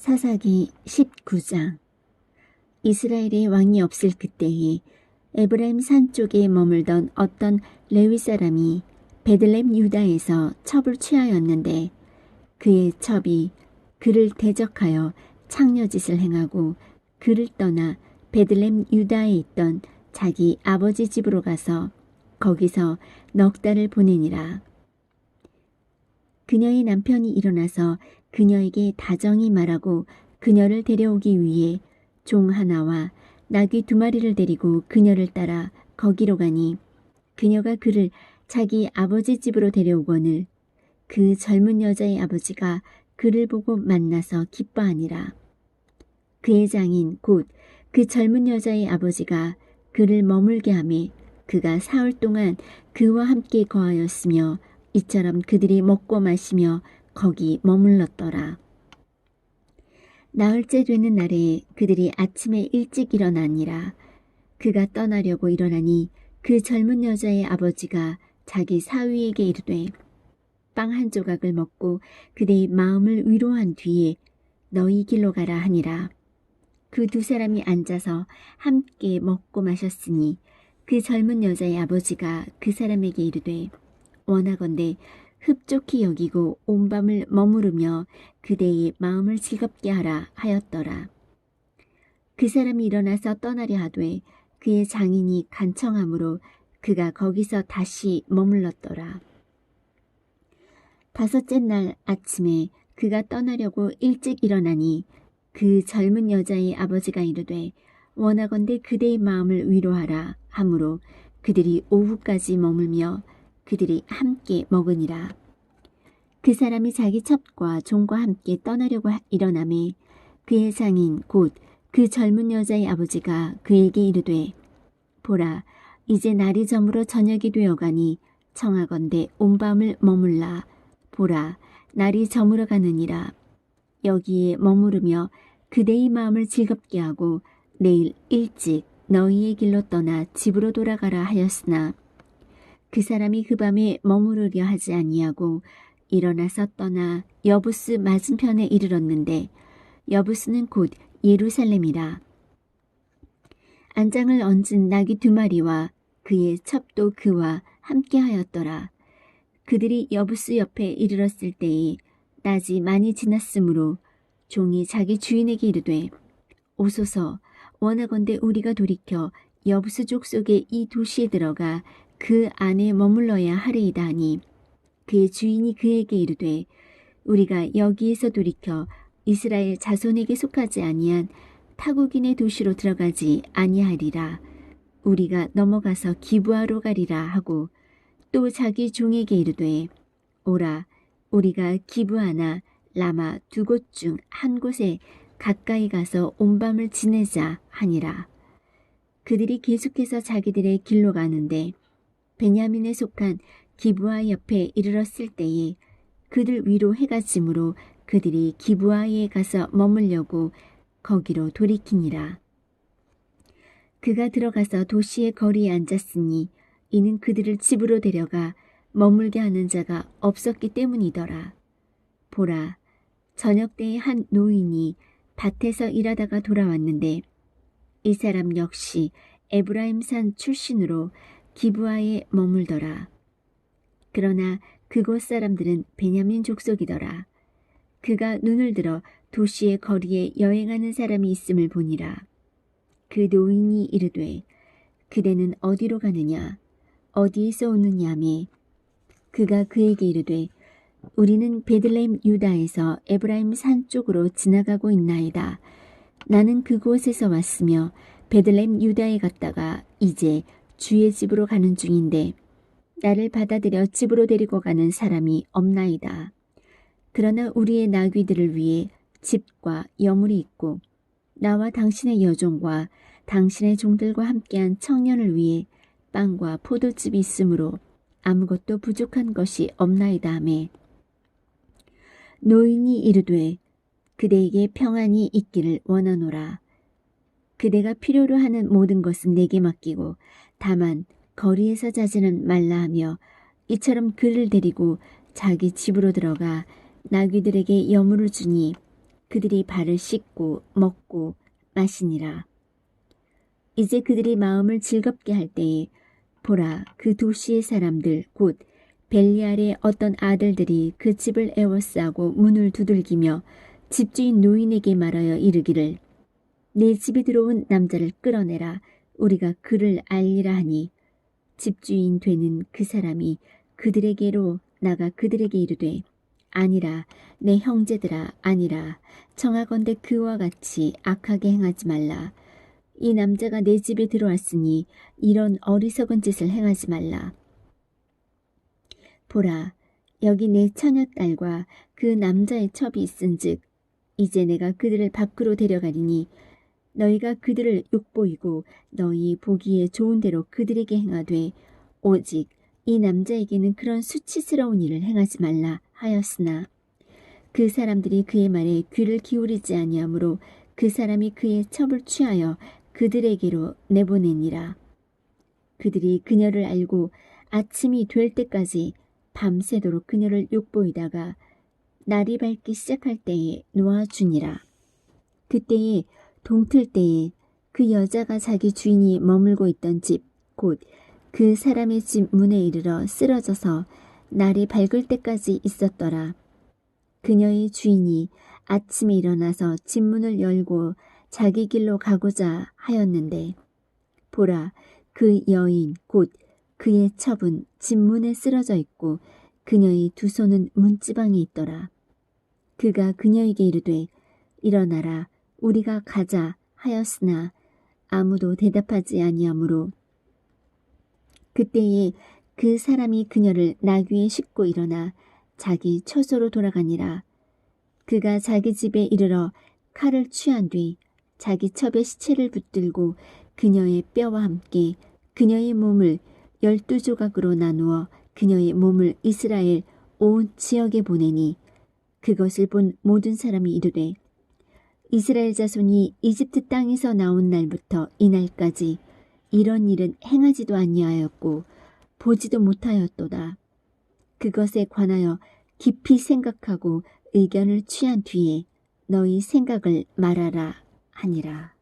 사사기 19장 이스라엘의 왕이 없을 그때에 에브라임 산 쪽에 머물던 어떤 레위 사람이 베들렘 유다에서 첩을 취하였는데 그의 첩이 그를 대적하여 창녀짓을 행하고 그를 떠나 베들렘 유다에 있던 자기 아버지 집으로 가서 거기서 넉 달을 보내니라. 그녀의 남편이 일어나서 그녀에게 다정히 말하고 그녀를 데려오기 위해 종 하나와 나귀 두 마리를 데리고 그녀를 따라 거기로 가니 그녀가 그를 자기 아버지 집으로 데려오거늘 그 젊은 여자의 아버지가 그를 보고 만나서 기뻐하니라. 그의 장인 곧 그 젊은 여자의 아버지가 그를 머물게 하며 그가 사흘 동안 그와 함께 거하였으며 이처럼 그들이 먹고 마시며 거기 머물렀더라. 나흘째 되는 날에 그들이 아침에 일찍 일어나니라. 그가 떠나려고 일어나니 그 젊은 여자의 아버지가 자기 사위에게 이르되 빵 한 조각을 먹고 그대의 마음을 위로한 뒤에 너희 길로 가라 하니라. 그 두 사람이 앉아서 함께 먹고 마셨으니 그 젊은 여자의 아버지가 그 사람에게 이르되 원하건대 흡족히 여기고 온 밤을 머무르며 그대의 마음을 즐겁게 하라 하였더라. 그 사람이 일어나서 떠나려 하되 그의 장인이 간청하므로 그가 거기서 다시 머물렀더라. 다섯째 날 아침에 그가 떠나려고 일찍 일어나니 그 젊은 여자의 아버지가 이르되 원하건대 그대의 마음을 위로하라 하므로 그들이 오후까지 머물며 그들이 함께 먹으니라. 그 사람이 자기 첩과 종과 함께 떠나려고 일어나매 그의 장인 곧 그 젊은 여자의 아버지가 그에게 이르되 보라 이제 날이 저물어 저녁이 되어가니 청하건대 온 밤을 머물라 보라 날이 저물어 가느니라 여기에 머무르며 그대의 마음을 즐겁게 하고 내일 일찍 너희의 길로 떠나 집으로 돌아가라 하였으나 그 사람이 그 밤에 머무르려 하지 아니하고 일어나서 떠나 여부스 맞은편에 이르렀는데 여부스는 곧 예루살렘이라. 안장을 얹은 나귀 두 마리와 그의 첩도 그와 함께 하였더라. 그들이 여부스 옆에 이르렀을 때에 낮이 많이 지났으므로 종이 자기 주인에게 이르되 오소서 원하건대 우리가 돌이켜 여부스 족속의 이 도시에 들어가 그 안에 머물러야 하리이다 하니. 그의 주인이 그에게 이르되 우리가 여기에서 돌이켜 이스라엘 자손에게 속하지 아니한 타국인의 도시로 들어가지 아니하리라. 우리가 넘어가서 기부하러 가리라 하고 또 자기 종에게 이르되 오라 우리가 기부하나 라마 두 곳 중 한 곳에 가까이 가서 온 밤을 지내자 하니라. 그들이 계속해서 자기들의 길로 가는데 베냐민에 속한 기부아 옆에 이르렀을 때에 그들 위로 해가 지므로 그들이 기부아에 가서 머물려고 거기로 돌이키니라. 그가 들어가서 도시의 거리에 앉았으니 이는 그들을 집으로 데려가 머물게 하는 자가 없었기 때문이더라. 보라, 저녁 때에 한 노인이 밭에서 일하다가 돌아왔는데 이 사람 역시 에브라임 산 출신으로 기부아에 머물더라. 그러나 그곳 사람들은 베냐민 족속이더라. 그가 눈을 들어 도시의 거리에 여행하는 사람이 있음을 보니라. 그 노인이 이르되 그대는 어디로 가느냐 어디에서 오느냐며 그가 그에게 이르되 우리는 베들레헴 유다에서 에브라임 산 쪽으로 지나가고 있나이다. 나는 그곳에서 왔으며 베들레헴 유다에 갔다가 이제 주의 집으로 가는 중인데 나를 받아들여 집으로 데리고 가는 사람이 없나이다. 그러나 우리의 나귀들을 위해 집과 여물이 있고 나와 당신의 여종과 당신의 종들과 함께한 청년을 위해 빵과 포도즙이 있으므로 아무것도 부족한 것이 없나이다 하매 노인이 이르되 그대에게 평안이 있기를 원하노라. 그대가 필요로 하는 모든 것은 내게 맡기고 다만 거리에서 자지는 말라 하며 이처럼 그를 데리고 자기 집으로 들어가 나귀들에게 여물을 주니 그들이 발을 씻고 먹고 마시니라. 이제 그들이 마음을 즐겁게 할 때에 보라 그 도시의 사람들 곧 벨리알의 어떤 아들들이 그 집을 에워싸고 문을 두들기며 집주인 노인에게 말하여 이르기를 내 집에 들어온 남자를 끌어내라 우리가 그를 알리라 하니 집주인 되는 그 사람이 그들에게로 나가 그들에게 이르되 아니라 내 형제들아 아니라 청하건대 그와 같이 악하게 행하지 말라. 이 남자가 내 집에 들어왔으니 이런 어리석은 짓을 행하지 말라. 보라 여기 내 처녀딸과 그 남자의 첩이 있은즉 이제 내가 그들을 밖으로 데려가리니 너희가 그들을 욕보이고 너희 보기에 좋은 대로 그들에게 행하되 오직 이 남자에게는 그런 수치스러운 일을 행하지 말라 하였으나 그 사람들이 그의 말에 귀를 기울이지 아니하므로 그 사람이 그의 첩을 취하여 그들에게로 내보내니라. 그들이 그녀를 알고 아침이 될 때까지 밤새도록 그녀를 욕보이다가 날이 밝기 시작할 때에 놓아주니라. 그때에 동틀 때에 그 여자가 자기 주인이 머물고 있던 집, 곧 그 사람의 집 문에 이르러 쓰러져서 날이 밝을 때까지 있었더라. 그녀의 주인이 아침에 일어나서 집 문을 열고 자기 길로 가고자 하였는데, 보라, 그 여인, 곧 그의 첩은 집 문에 쓰러져 있고 그녀의 두 손은 문지방에 있더라. 그가 그녀에게 이르되 일어나라 우리가 가자 하였으나 아무도 대답하지 아니하므로 그때에 그 사람이 그녀를 나귀에 싣고 일어나 자기 처소로 돌아가니라. 그가 자기 집에 이르러 칼을 취한 뒤 자기 첩에 시체를 붙들고 그녀의 뼈와 함께 그녀의 몸을 열두 조각으로 나누어 그녀의 몸을 이스라엘 온 지역에 보내니 그것을 본 모든 사람이 이르되 이스라엘 자손이 이집트 땅에서 나온 날부터 이날까지 이런 일은 행하지도 아니하였고 보지도 못하였도다. 그것에 관하여 깊이 생각하고 의견을 취한 뒤에 너희 생각을 말하라 하니라.